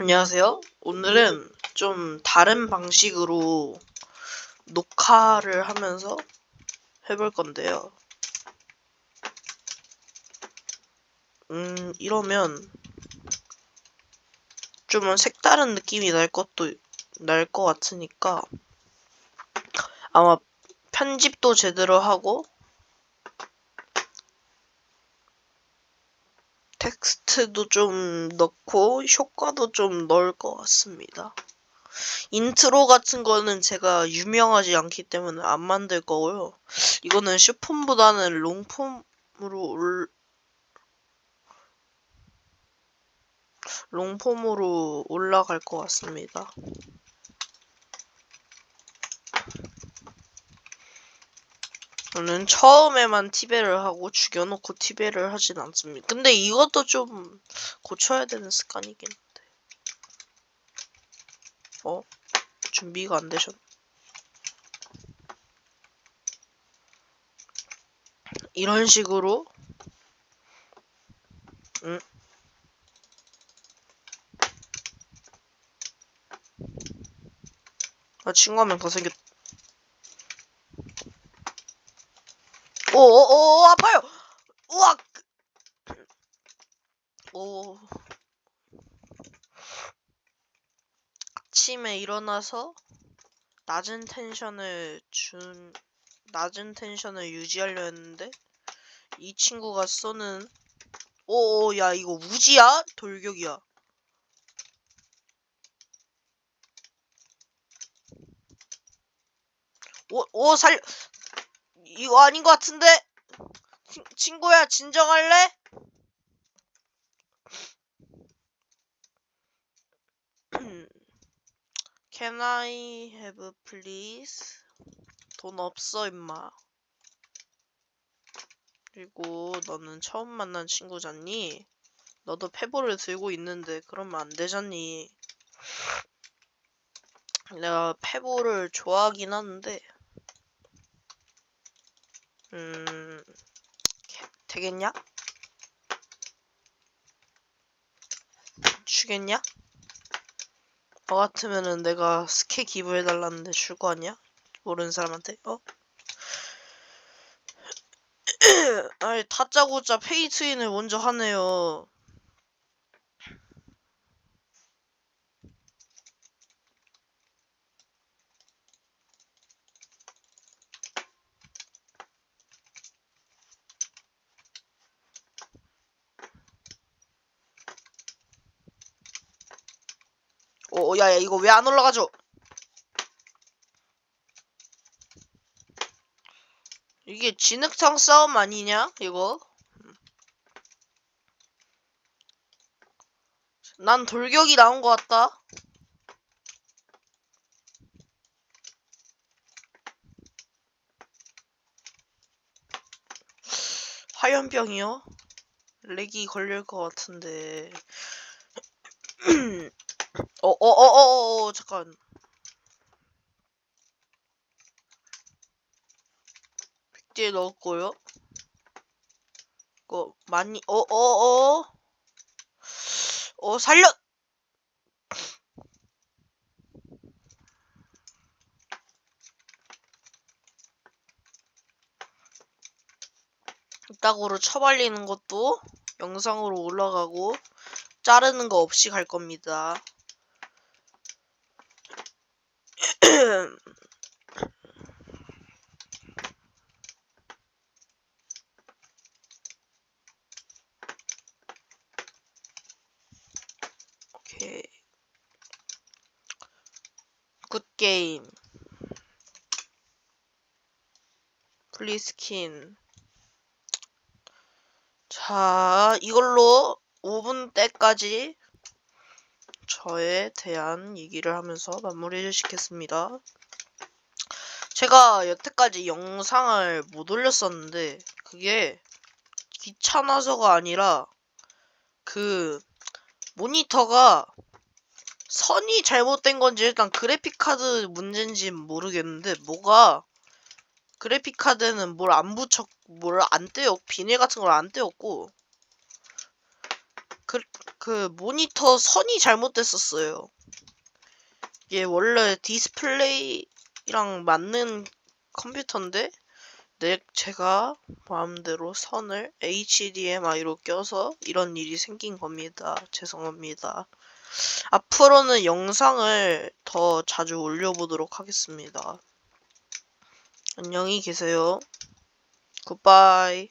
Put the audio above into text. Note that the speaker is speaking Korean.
안녕하세요. 오늘은 좀 다른 방식으로 녹화를 하면서 해볼 건데요. 음, 이러면 좀 색다른 느낌이 날 것도, 날 것 같으니까 아마 편집도 제대로 하고 텍스트도 좀 넣고 효과도 좀 넣을 것 같습니다. 인트로 같은 거는 제가 유명하지 않기 때문에 안 만들 거고요. 이거는 슈폼보다는 롱폼으로 올 롱폼으로 올라갈 것 같습니다. 저는 처음에만 티베를 하고 죽여놓고 티베를 하진 않습니다. 근데 이것도 좀 고쳐야 되는 습관이긴 한데. 어? 준비가 안 되셨... 이런 식으로 응? 아, 친구 한명더 생겼... 오오오 아파요. 우악. 오. 아침에 일어나서 낮은 텐션을 준 낮은 텐션을 유지하려 했는데 이 친구가 쏘는 오오 야 이거 우지야? 돌격이야. 오, 오, 살, 이거 아닌 것 같은데? 친, 친구야, 진정할래? Can have please? 돈 없어, 임마. 그리고 너는 처음 만난 친구잖니? 너도 패보를 들고 있는데 그러면 안 되잖니? 내가 패보를 좋아하긴 하는데 음, 되겠냐? 주겠냐? 너 같으면은 내가 스케 기부해달라는데 줄 거 아니야? 모르는 사람한테, 어? 아니, 다짜고짜 페이 트윈을 먼저 하네요. 오, 야, 야, 이거 왜 안 올라가죠? 이게 진흙탕 싸움 아니냐? 이거? 난 돌격이 나온 것 같다. 화염병이요? 렉이 걸릴 것 같은데. 어 어 어 어 어 잠깐. 백지에 넣었고요. 이거 많이 어 어 어. 어 살려! 이따구로 처발리는 것도 영상으로 올라가고 자르는 거 없이 갈 겁니다. 오케이. 굿 게임. 플리스킨. 자, 이걸로 5분 때까지 저에 대한 얘기를 하면서 마무리를 시켰습니다. 제가 여태까지 영상을 못 올렸었는데 그게 귀찮아서가 아니라 그 모니터가 선이 잘못된 건지 일단 그래픽 카드 문제인지 모르겠는데 뭐가 그래픽 카드는 뭘 안 붙였 뭘 안 떼었 비닐 같은 걸 안 떼었고 그 그 모니터 선이 잘못됐었어요. 이게 원래 디스플레이랑 맞는 컴퓨터인데 내 제가 마음대로 선을 HDMI로 껴서 이런 일이 생긴 겁니다. 죄송합니다. 앞으로는 영상을 더 자주 올려보도록 하겠습니다. 안녕히 계세요. 굿바이.